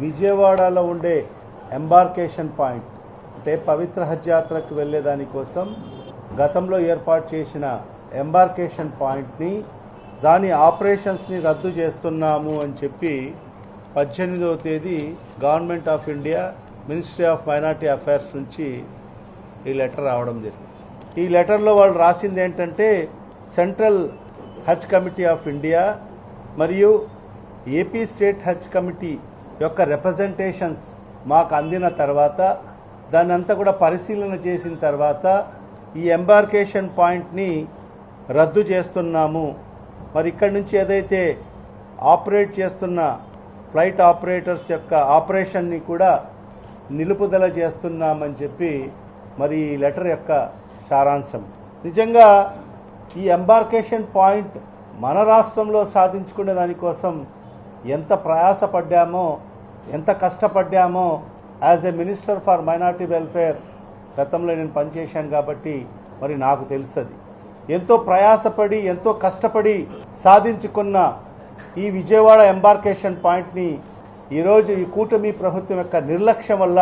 విజయవాడలో ఉండే embarkation point అంటే పవిత్ర హజ్యాత్రకు యాత్రకు గతంలో ఏర్పాటు చేసిన ఎంబార్కేషన్ పాయింట్ని దాని ఆపరేషన్స్ని రద్దు చేస్తున్నాము అని చెప్పి పద్దెనిమిదవ తేదీ government of India ministry of minority affairs నుంచి ఈ లెటర్ రావడం జరిగింది. ఈ లెటర్లో వాళ్ళు రాసింది ఏంటంటే central Haj committee of India మరియు ఏపీ స్టేట్ హజ్ కమిటీ యొక్క రిప్రజెంటేషన్స్ మాకు అందిన తర్వాత దాన్నంతా కూడా పరిశీలన చేసిన తర్వాత ఈ ఎంబార్కేషన్ పాయింట్ని రద్దు చేస్తున్నాము. మరి ఇక్కడి నుంచి ఏదైతే ఆపరేట్ చేస్తున్న ఫ్లైట్ ఆపరేటర్స్ యొక్క ఆపరేషన్ని కూడా నిలుపుదల చేస్తున్నామని చెప్పి మరి ఈ లెటర్ యొక్క సారాంశం. నిజంగా ఈ ఎంబార్కేషన్ పాయింట్ మన రాష్ట్రంలో సాధించుకునే దానికోసం ఎంత ప్రయాసపడ్డామో ఎంత కష్టపడ్డామో as a minister for minority welfare గతంలో నేను పనిచేశాను కాబట్టి మరి నాకు తెలుసది. ఎంతో ప్రయాసపడి ఎంతో కష్టపడి సాధించుకున్న ఈ విజయవాడ ఎంబార్కేషన్ పాయింట్ని ఈరోజు ఈ కూటమి ప్రభుత్వం యొక్క నిర్లక్ష్యం వల్ల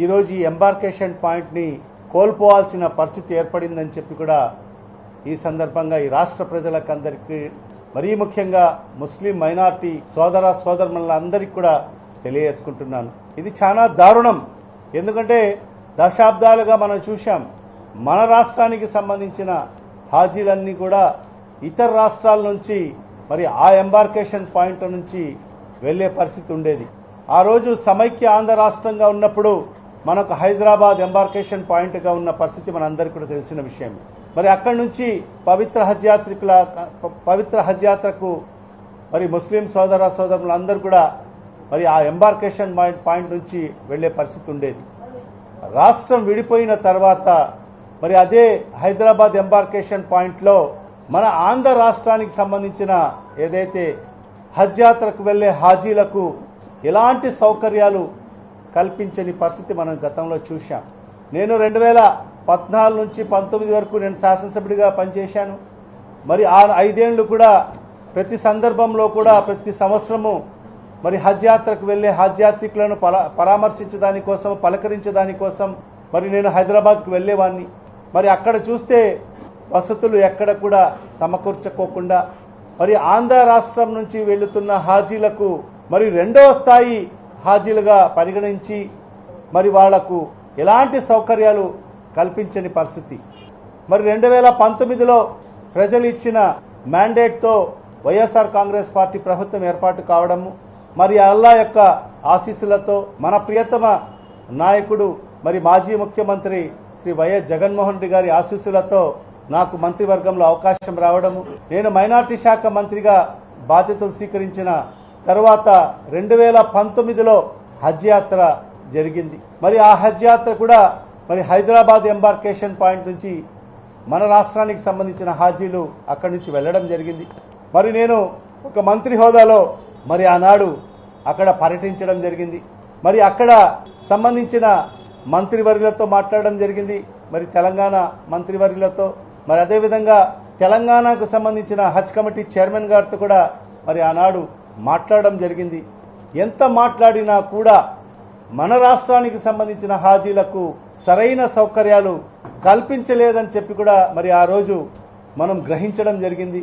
ఈరోజు ఈ ఎంబార్కేషన్ పాయింట్ని కోల్పోవాల్సిన పరిస్థితి ఏర్పడిందని చెప్పి కూడా ఈ సందర్భంగా ఈ రాష్ట్ర ప్రజలకందరికీ మరీ ముఖ్యంగా ముస్లిం మైనార్టీ సోదర సోదరులందరికీ కూడా తెలియజేసుకుంటున్నాను. ఇది చాలా దారుణం. ఎందుకంటే దశాబ్దాలుగా మనం చూశాం మన రాష్ట్రానికి సంబంధించిన హాజీలన్నీ కూడా ఇతర రాష్ట్రాల నుంచి మరి ఆ ఎంబార్కేషన్ పాయింట్ నుంచి వెళ్ళే పరిస్థితి ఉండేది. ఆ రోజు సమైక్య ఆంధ్ర రాష్ట్రంగా ఉన్నప్పుడు మనకు హైదరాబాద్ ఎంబార్కేషన్ పాయింట్గా ఉన్న పరిస్థితి మనందరికీ కూడా తెలిసిన విషయం. మరి అక్కడి నుంచి పవిత్ర హజ్ యాత్రికుల పవిత్ర హజ్ యాత్రకు మరి ముస్లిం సోదర సోదరులందరూ కూడా మరి ఆ ఎంబార్కేషన్ పాయింట్ పాయింట్ నుంచి వెళ్ళే పరిస్థితి ఉండేది. రాష్ట్రం విడిపోయిన తర్వాత మరి అదే హైదరాబాద్ ఎంబార్కేషన్ పాయింట్లో మన ఆంధ్ర రాష్ట్రానికి సంబంధించిన ఏదైతే హజ్ యాత్రకు వెళ్ళే హాజీలకు ఎలాంటి సౌకర్యాలు కల్పించని పరిస్థితి మనం గతంలో చూశాం. నేను రెండు వేల పద్నాలుగు నుంచి పంతొమ్మిది వరకు నేను శాసనసభ్యుడిగా పనిచేశాను. మరి ఆ ఐదేళ్ళు కూడా ప్రతి సందర్భంలో కూడా ప్రతి సంవత్సరము మరి హజ్ యాత్రకు వెళ్ళే హజ్ యాత్రికులను పల- పరామర్శించడాని కోసం పలకరించడాని కోసం మరి నేను హైదరాబాద్కు వెళ్ళేవాడిని మరి అక్కడ చూస్తే వసతులు ఎక్కడ కూడా సమకూర్చుకోకుండా మరి ఆంధ్ర రాష్ట్రం నుంచి వెళుతున్న హాజీలకు మరి రెండవ స్థాయి హాజీలుగా పరిగణించి మరి వాళ్ళకు ఎలాంటి సౌకర్యాలు కల్పించని పరిస్థితి. మరి రెండు వేల పంతొమ్మిదిలో ప్రజలు ఇచ్చిన మ్యాండేట్తో వైఎస్ఆర్ కాంగ్రెస్ పార్టీ ప్రభుత్వం ఏర్పాటు కావడము మరి అల్లా యొక్క ఆశీస్సులతో మన ప్రియతమ నాయకుడు మరి మాజీ ముఖ్యమంత్రి శ్రీ వైఎస్ జగన్మోహన్ రెడ్డి గారి ఆశీస్సులతో నాకు మంత్రివర్గంలో అవకాశం రావడము నేను మైనార్టీ శాఖ మంత్రిగా బాధ్యతలు స్వీకరించిన తర్వాత రెండు వేల పంతొమ్మిదిలో హజ్ యాత్ర జరిగింది. మరి ఆ హజ్ యాత్ర కూడా మరి హైదరాబాద్ ఎంబార్కేషన్ పాయింట్ నుంచి మన రాష్ట్రానికి సంబంధించిన హాజీలు అక్కడి నుంచి వెళ్ళడం జరిగింది. మరి నేను ఒక మంత్రి హోదాలో మరి ఆనాడు అక్కడ పర్యటించడం జరిగింది. మరి అక్కడ సంబంధించిన మంత్రివర్యులతో మాట్లాడడం జరిగింది. మరి తెలంగాణ మంత్రివర్యులతో. మరి అదేవిధంగా తెలంగాణకు సంబంధించిన హజ్ కమిటీ చైర్మన్ గారితో కూడా మరి ఆనాడు మాట్లాడడం జరిగింది. ఎంత మాట్లాడినా కూడా మన రాష్ట్రానికి సంబంధించిన హాజీలకు సరైన సౌకర్యాలు కల్పించలేదని చెప్పి కూడా మరి ఆ రోజు మనం గ్రహించడం జరిగింది.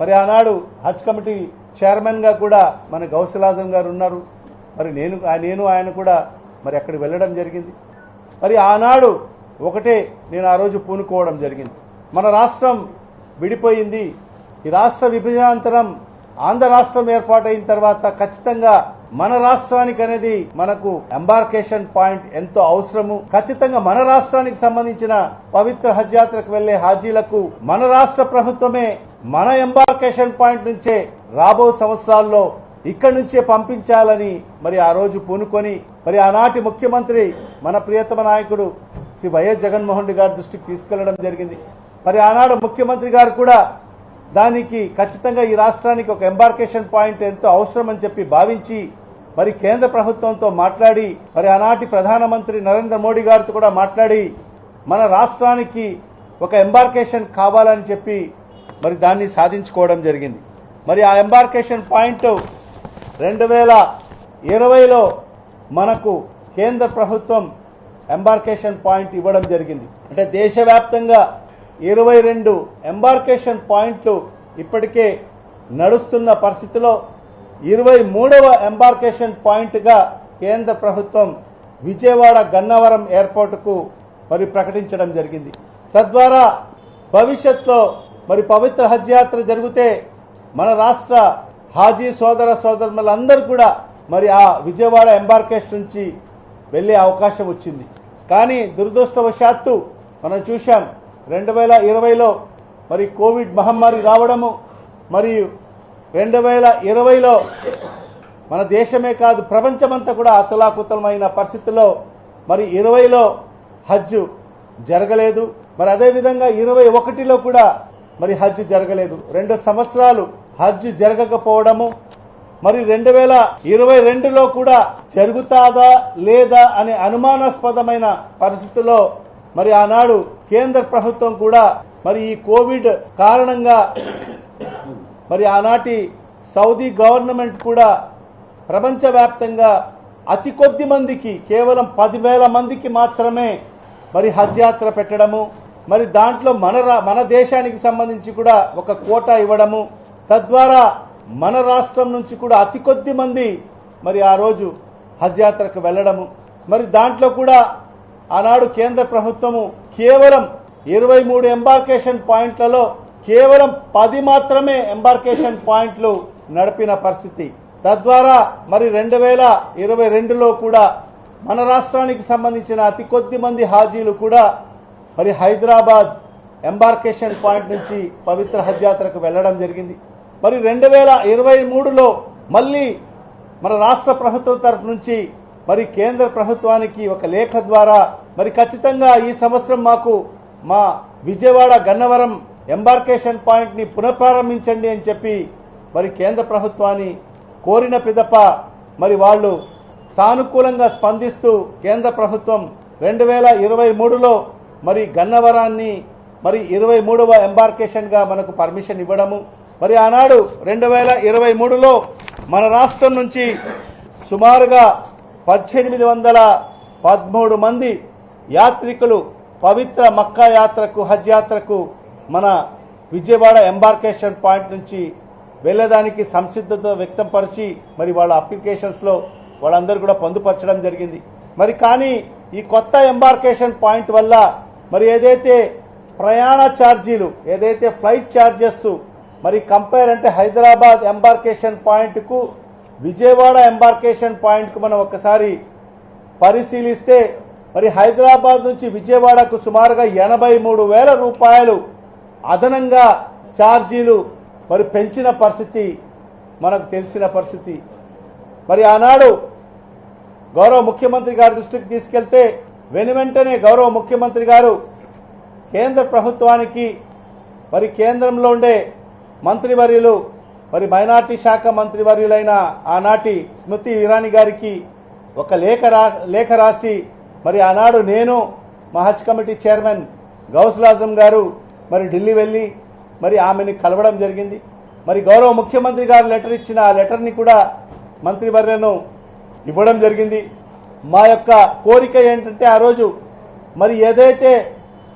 మరి ఆనాడు హజ్ కమిటీ చైర్మన్గా కూడా మన గౌసలాజం గారు ఉన్నారు. మరి నేను నేను ఆయన కూడా మరి అక్కడికి వెళ్ళడం జరిగింది. మరి ఆనాడు ఒకటే నేను ఆ రోజు పూనుకోవడం జరిగింది. మన రాష్ట్రం విడిపోయింది. ఈ రాష్ట్ర విభజనాంతరం ఆంధ్ర రాష్ట్రం ఏర్పాటైన తర్వాత ఖచ్చితంగా మన రాష్ట్రానికి అనేది మనకు ఎంబార్కేషన్ పాయింట్ ఎంతో అవసరము. ఖచ్చితంగా మన రాష్ట్రానికి సంబంధించిన పవిత్ర హజ్ యాత్రకు వెళ్ళే హాజీలకు మన రాష్ట్ర ప్రభుత్వమే మన ఎంబార్కేషన్ పాయింట్ నుంచే రాబో సంవత్సరాల్లో ఇక్కడి నుంచే పంపించాలని మరి ఆ రోజు పూనుకొని మరి ఆనాటి ముఖ్యమంత్రి మన ప్రియతమ నాయకుడు శ్రీ వైఎస్ జగన్మోహన్ రెడ్డి గారి దృష్టికి తీసుకెళ్ళడం జరిగింది. మరి ఆనాడు ముఖ్యమంత్రి గారు కూడా దానికి ఖచ్చితంగా ఈ రాష్ట్రానికి ఒక ఎంబార్కేషన్ పాయింట్ ఎంతో అవసరం అని చెప్పి భావించి మరి కేంద్ర ప్రభుత్వంతో మాట్లాడి మరి ఆనాటి ప్రధానమంత్రి నరేంద్ర మోడీ గారితో కూడా మాట్లాడి మన రాష్ట్రానికి ఒక ఎంబార్కేషన్ కావాలని చెప్పి మరి దాన్ని సాధించుకోవడం జరిగింది. మరి ఆ ఎంబార్కేషన్ పాయింట్ రెండు వేల ఇరవైలో మనకు కేంద్ర ప్రభుత్వం ఎంబార్కేషన్ పాయింట్ ఇవ్వడం జరిగింది. అంటే దేశవ్యాప్తంగా ఇరవై రెండు ఎంబార్కేషన్ పాయింట్లు ఇప్పటికే నడుస్తున్న పరిస్థితిలో ఇరవై మూడవ ఎంబార్కేషన్ పాయింట్గా కేంద్ర ప్రభుత్వం విజయవాడ గన్నవరం ఎయిర్పోర్టుకు మరి ప్రకటించడం జరిగింది. తద్వారా భవిష్యత్తులో మరి పవిత్ర హజ్ యాత్ర జరిగితే మన రాష్ట్ర హాజీ సోదర సోదరులందరూ కూడా మరి ఆ విజయవాడ ఎంబార్కేషన్ నుంచి వెళ్ళే అవకాశం వచ్చింది. కానీ దురదృష్టవశాత్తు మనం చూశాం రెండు వేల ఇరవైలో మరి కోవిడ్ మహమ్మారి రావడము మరియు రెండు వేల ఇరవైలో మన దేశమే కాదు ప్రపంచమంతా కూడా అతలాకుతలమైన పరిస్థితుల్లో మరి ఇరవైలో హజ్ జరగలేదు. మరి అదేవిధంగా ఇరవై ఒకటిలో కూడా మరి హజ్ జరగలేదు. రెండు సంవత్సరాలు హజ్ జరగకపోవడము మరి రెండు వేల ఇరవై రెండులో కూడా జరుగుతాదా లేదా అనే అనుమానాస్పదమైన పరిస్థితుల్లో మరి ఆనాడు కేంద్ర ప్రభుత్వం కూడా మరి ఈ కోవిడ్ కారణంగా మరి ఆనాటి సౌదీ గవర్నమెంట్ కూడా ప్రపంచవ్యాప్తంగా అతి కొద్ది మందికి కేవలం పదివేల మందికి మాత్రమే మరి హజ్ యాత్ర పెట్టడము మరి దాంట్లో మన రా- మన దేశానికి సంబంధించి కూడా ఒక కోటా ఇవ్వడము తద్వారా మన రాష్ట్రం నుంచి కూడా అతి కొద్ది మంది మరి ఆ రోజు హజ్ యాత్రకు వెళ్ళడము. మరి దాంట్లో కూడా ఆనాడు కేంద్ర ప్రభుత్వము కేవలం ఇరవై మూడు ఎంబార్కేషన్ పాయింట్లలో కేవలం పది మాత్రమే ఎంబార్కేషన్ పాయింట్లు నడిపిన పరిస్థితి. తద్వారా మరి రెండు వేల ఇరవై రెండులో కూడా మన రాష్ట్రానికి సంబంధించిన అతి కొద్ది మంది హాజీలు కూడా మరి హైదరాబాద్ ఎంబార్కేషన్ పాయింట్ నుంచి పవిత్ర హజ్ యాత్రకు వెళ్ళడం జరిగింది. మరి రెండు వేల ఇరవై మూడులో మళ్ళీ మన రాష్ట్ర ప్రభుత్వం తరఫు నుంచి మరి కేంద్ర ప్రభుత్వానికి ఒక లేఖ ద్వారా మరి ఖచ్చితంగా ఈ సంవత్సరం మాకు మా విజయవాడ గన్నవరం ఎంబార్కేషన్ పాయింట్ని పునఃప్రారంభించండి అని చెప్పి మరి కేంద్ర ప్రభుత్వాన్ని కోరిన పిదప మరి వాళ్ళు సానుకూలంగా స్పందిస్తూ కేంద్ర ప్రభుత్వం రెండు వేల ఇరవై మూడులో మరి గన్నవరాన్ని మరి ఇరవై మూడవ ఎంబార్కేషన్గా మనకు పర్మిషన్ ఇవ్వడము. మరి ఆనాడు రెండు వేల ఇరవై మూడులో మన రాష్ట్రం నుంచి సుమారుగా పద్దెనిమిది వందల పదమూడు మంది యాత్రికులు పవిత్ర మక్కా యాత్రకు హజ్ యాత్రకు మన విజయవాడ ఎంబార్కేషన్ పాయింట్ నుంచి వెళ్ళడానికి సంసిద్ధత వ్యక్తంపరిచి మరి వాళ్ళ అప్లికేషన్స్లో వాళ్ళందరూ కూడా పొందుపరచడం జరిగింది. మరి కానీ ఈ కొత్త ఎంబార్కేషన్ పాయింట్ వల్ల మరి ఏదైతే ప్రయాణ ఛార్జీలు ఏదైతే ఫ్లైట్ ఛార్జెస్ మరి కంపేర్ అంటే హైదరాబాద్ ఎంబార్కేషన్ పాయింట్కు విజయవాడ ఎంబార్కేషన్ పాయింట్కు మనం ఒకసారి పరిశీలిస్తే మరి హైదరాబాద్ నుంచి విజయవాడకు సుమారుగా ఎనభై మూడు వేల రూపాయలు అదనంగా ఛార్జీలు మరి పెంచిన పరిస్థితి మనకు తెలిసిన పరిస్థితి. మరి ఆనాడు గౌరవ ముఖ్యమంత్రి గారి దృష్టికి తీసుకెళ్తే వెను వెంటనే గౌరవ ముఖ్యమంత్రి గారు కేంద్ర ప్రభుత్వానికి మరి కేంద్రంలో ఉండే మంత్రివర్యులు మరి మైనార్టీ శాఖ మంత్రివర్యులైన ఆనాటి స్మృతి ఇరానీ గారికి ఒక లేఖ రా లేఖ రాసి మరి ఆనాడు నేను మా Haj committee chairman Gousul Azam గారు మరి ఢిల్లీ వెళ్ళి మరి ఆమెని కలవడం జరిగింది. మరి గౌరవ ముఖ్యమంత్రి గారు లెటర్ ఇచ్చిన ఆ లెటర్ని కూడా మంత్రివర్యను ఇవ్వడం జరిగింది. మా యొక్క కోరిక ఏంటంటే ఆ రోజు మరి ఏదైతే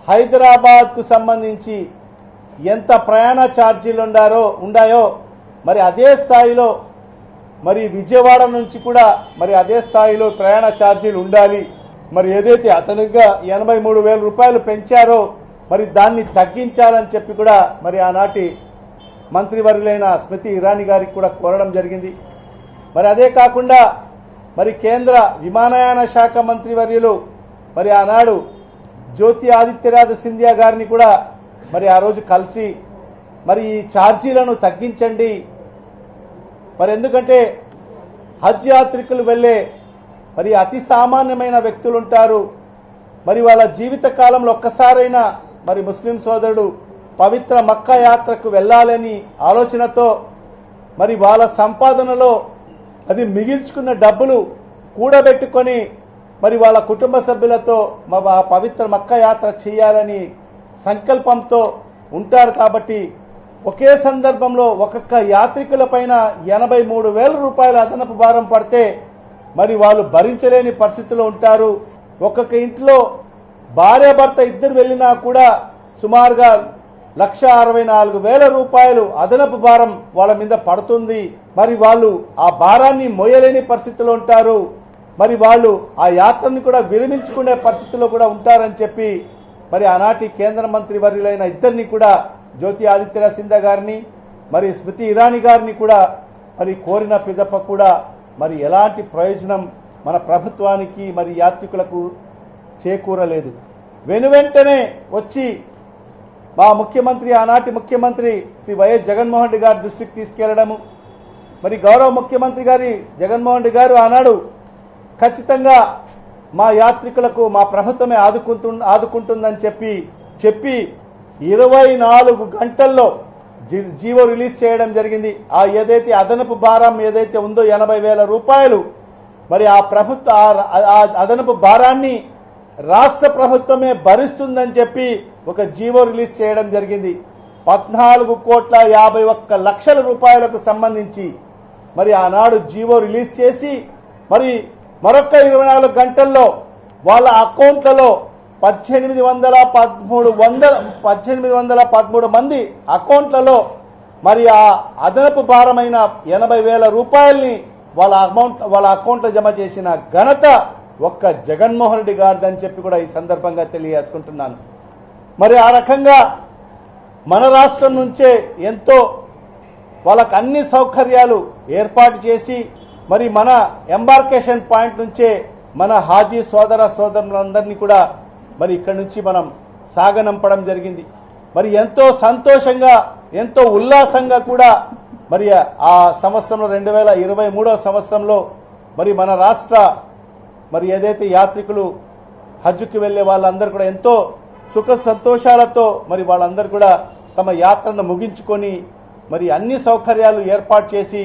హైదరాబాద్కు సంబంధించి ఎంత ప్రయాణ ఛార్జీలు ఉండారో ఉండాయో మరి అదే స్థాయిలో మరి విజయవాడ నుంచి కూడా మరి అదే స్థాయిలో ప్రయాణ ఛార్జీలు ఉండాలి. మరి ఏదైతే అతనుగా ఎనభై మూడు వేల రూపాయలు పెంచారో మరి దాన్ని తగ్గించాలని చెప్పి కూడా మరి ఆనాటి మంత్రివర్యులైన స్మృతి ఇరానీ గారికి కూడా కోరడం జరిగింది. మరి అదే కాకుండా మరి కేంద్ర విమానయాన శాఖ మంత్రి వర్యులు మరి ఆనాడు జ్యోతి ఆదిత్యనాథ్ సింధియా గారిని కూడా మరి ఆ రోజు కలిసి మరి ఈ ఛార్జీలను తగ్గించండి. మరి ఎందుకంటే హజ్ యాత్రికులు వెళ్ళే మరి అతి సామాన్యమైన వ్యక్తులు ఉంటారు మరి వాళ్ళ జీవిత కాలంలో ఒక్కసారైనా మరి ముస్లిం సోదరుడు పవిత్ర మక్క యాత్రకు వెళ్ళాలని ఆలోచనతో మరి వాళ్ళ సంపాదనలో అది మిగిల్చుకున్న డబ్బులు కూడబెట్టుకొని మరి వాళ్ళ కుటుంబ సభ్యులతో మా ఆ పవిత్ర మక్క యాత్ర చేయాలని సంకల్పంతో ఉంటారు కాబట్టి ఒకే సందర్భంలో ఒక్కొక్క యాత్రికుల పైన ఎనభై మూడు వేల రూపాయల అదనపు భారం పడితే మరి వాళ్ళు భరించలేని పరిస్థితిలో ఉంటారు. ఒక్కొక్క ఇంట్లో భార్య భర్త ఇద్దరు వెళ్ళినా కూడా సుమారుగా లక్ష అరవై నాలుగు వేల రూపాయలు అదనపు భారం వాళ్ళ మీద పడుతుంది. మరి వాళ్ళు ఆ భారాన్ని మోయలేని పరిస్థితిలో ఉంటారు. మరి వాళ్ళు ఆ యాత్రని కూడా విరమించుకునే పరిస్థితిలో కూడా ఉంటారని చెప్పి మరి ఆనాటి కేంద్ర మంత్రి వర్యులైన ఇద్దరిని కూడా జ్యోతి ఆదిత్య సింధా గారిని మరి స్మృతి ఇరానీ గారిని కూడా మరి కోరిన పిదప కూడా మరి ఎలాంటి ప్రయోజనం మన ప్రభుత్వానికి మరి యాత్రికులకు చేకూరలేదు. వెనువెంటనే వచ్చి మా ముఖ్యమంత్రి ఆనాటి ముఖ్యమంత్రి శ్రీ వైఎస్ జగన్మోహన్ రెడ్డి గారి దృష్టికి తీసుకెళ్ళడము. మరి గౌరవ ముఖ్యమంత్రి గారి జగన్మోహన్ రెడ్డి గారు ఆనాడు ఖచ్చితంగా మా యాత్రికులకు మా ప్రభుత్వమే ఆదుకుంటు ఆదుకుంటుందని చెప్పి చెప్పి ఇరవై నాలుగు గంటల్లో జీవో రిలీజ్ చేయడం జరిగింది. ఆ ఏదైతే అదనపు భారం ఏదైతే ఉందో ఎనభై వేల రూపాయలు మరి ఆ ప్రభుత్వ ఆ అదనపు భారాన్ని రాష్ట్ర ప్రభుత్వమే భరిస్తుందని చెప్పి ఒక జీవో రిలీజ్ చేయడం జరిగింది. పద్నాలుగు కోట్ల యాభై ఒక్క లక్షల రూపాయలకు సంబంధించి మరి ఆనాడు జీవో రిలీజ్ చేసి మరి మరొక ఇరవై నాలుగు గంటల్లో వాళ్ళ అకౌంట్లలో పద్దెనిమిది వందల పదమూడు వందల పద్దెనిమిది వందల పదమూడు మంది అకౌంట్లలో మరి ఆ అదనపు భారమైన ఎనభై వేల రూపాయల్ని వాళ్ళ అమౌంట్ వాళ్ళ అకౌంట్లో జమ చేసిన ఘనత ఒక్క జగన్మోహన్ రెడ్డి గారిదని చెప్పి కూడా ఈ సందర్భంగా తెలియజేసుకుంటున్నాను. మరి ఆ రకంగా మన రాష్ట్రం నుంచే ఎంతో వాళ్ళకు అన్ని సౌకర్యాలు ఏర్పాటు చేసి మరి మన ఎంబార్కేషన్ పాయింట్ నుంచే మన హాజీ సోదర సోదరులందరినీ కూడా మరి ఇక్కడి నుంచి మనం సాగనంపడం జరిగింది. మరి ఎంతో సంతోషంగా ఎంతో ఉల్లాసంగా కూడా మరి ఆ సంవత్సరంలో రెండు వేల ఇరవై మూడవ సంవత్సరంలో మరి మన రాష్ట్ర మరి ఏదైతే యాత్రికులు హజ్జుకి వెళ్ళే వాళ్ళందరూ కూడా ఎంతో సుఖ సంతోషాలతో మరి వాళ్ళందరూ కూడా తమ యాత్రను ముగించుకొని మరి అన్ని సౌకర్యాలు ఏర్పాటు చేసి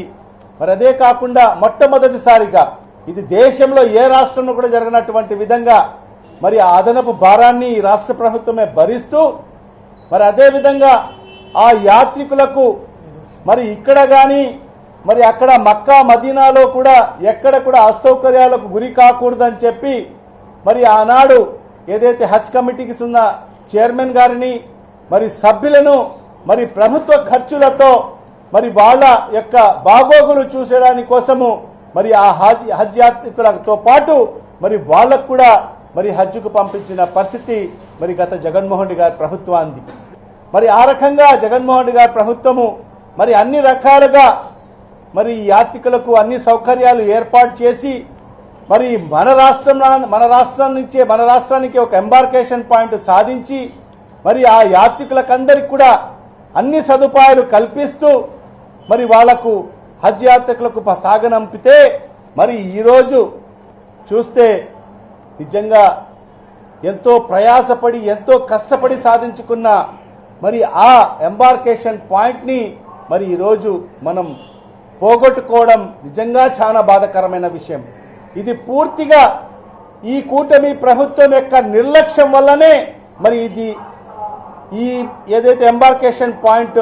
మరి అదే కాకుండా మొట్టమొదటిసారిగా ఇది దేశంలో ఏ రాష్ట్రంలో కూడా జరగనటువంటి విధంగా మరి ఆ అదనపు భారాన్ని ఈ రాష్ట్ర ప్రభుత్వమే భరిస్తూ మరి అదే విధంగా ఆ యాత్రికులకు మరి ఇక్కడ గాని మరి అక్కడ మక్కా మదీనాలో కూడా ఎక్కడ కూడా అసౌకర్యాలకు గురి కాకూడదని చెప్పి మరి ఆనాడు ఏదైతే హజ్ కమిటీకి ఉన్న చైర్మన్ గారిని మరి సభ్యులను మరి ప్రభుత్వ ఖర్చులతో మరి వాళ్ళ యొక్క బాగోగులు చూసేదాని కోసము మరి ఆ హజ్ హజ్ యాత్రికులతో పాటు మరి వాళ్ళకు కూడా మరి హజ్జుకు పంపించిన పరిస్థితి మరి గత జగన్మోహన్ రెడ్డి గారి ప్రభుత్వాన్ని మరి ఆ రకంగా జగన్మోహన్ రెడ్డి గారి ప్రభుత్వము మరి అన్ని రకాలుగా మరి ఈ యాత్రికులకు అన్ని సౌకర్యాలు ఏర్పాటు చేసి మరి మన రాష్ట్రం మన రాష్ట్రం నుంచే మన రాష్ట్రానికి ఒక ఎంబార్కేషన్ పాయింట్ సాధించి మరి ఆ యాత్రికులకందరికి కూడా అన్ని సదుపాయాలు కల్పిస్తూ మరి వాళ్ళకు హజ్ యాత్రికులకు సాగనంపితే మరి ఈరోజు చూస్తే నిజంగా ఎంతో ప్రయాసపడి ఎంతో కష్టపడి సాధించుకున్న మరి ఆ ఎంబార్కేషన్ పాయింట్ని మరి ఈరోజు మనం పోగొట్టుకోవడం నిజంగా చాలా బాధకరమైన విషయం. ఇది పూర్తిగా ఈ కూటమి ప్రభుత్వం యొక్క నిర్లక్ష్యం వల్లనే మరి ఇది ఈ ఏదైతే ఎంబార్కేషన్ పాయింట్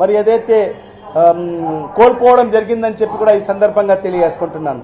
మరి ఏదైతే um, కోల్పోవడం జరిగిందని చెప్పి కూడా ఈ సందర్భంగా తెలియజేసుకుంటున్నాను.